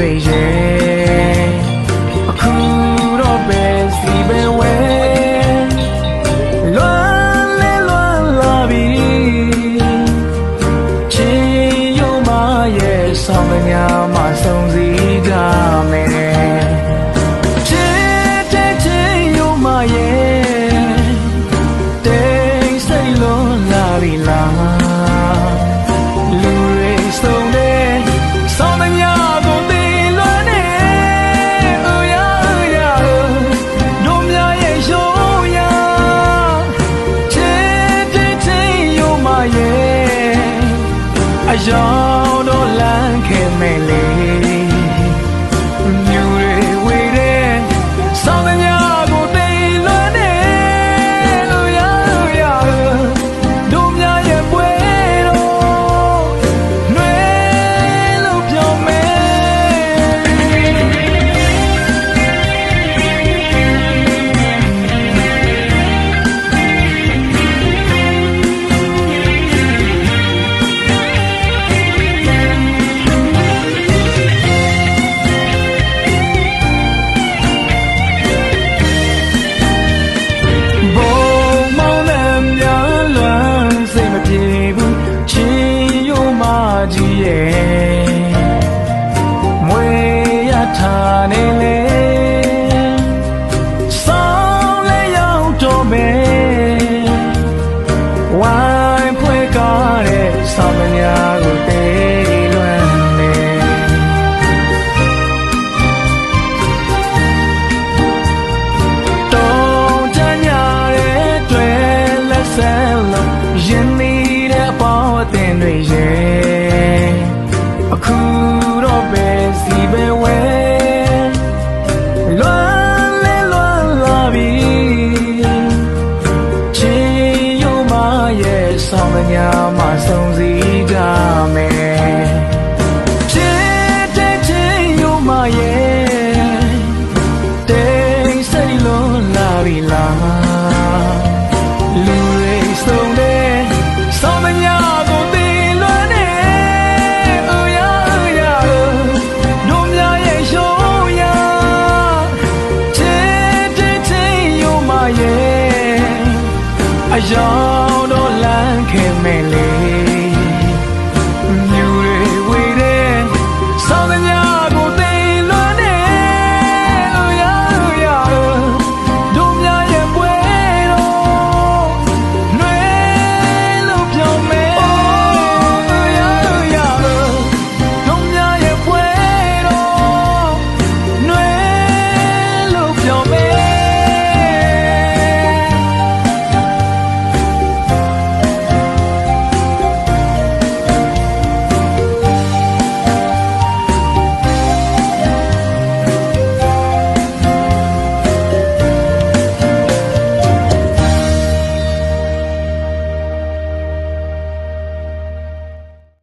တွေရဲ့ ရောက်တော့လမ်းခဲ့မယ်လေ နေလေစောင်းလဲရောက်တော့မယ်ဝိုင်းဖွဲကားတဲ့ဆောင်းမညာကိုတေးလွမ်းနေတုံးချမ်းညာတဲ့တွေ့လက်ဆန်းလို့ရင်မီတဲ့ပေါင်းအသင်တွေရဲ့ အယောင်တော့လမ်းခဲ့မယ်လေ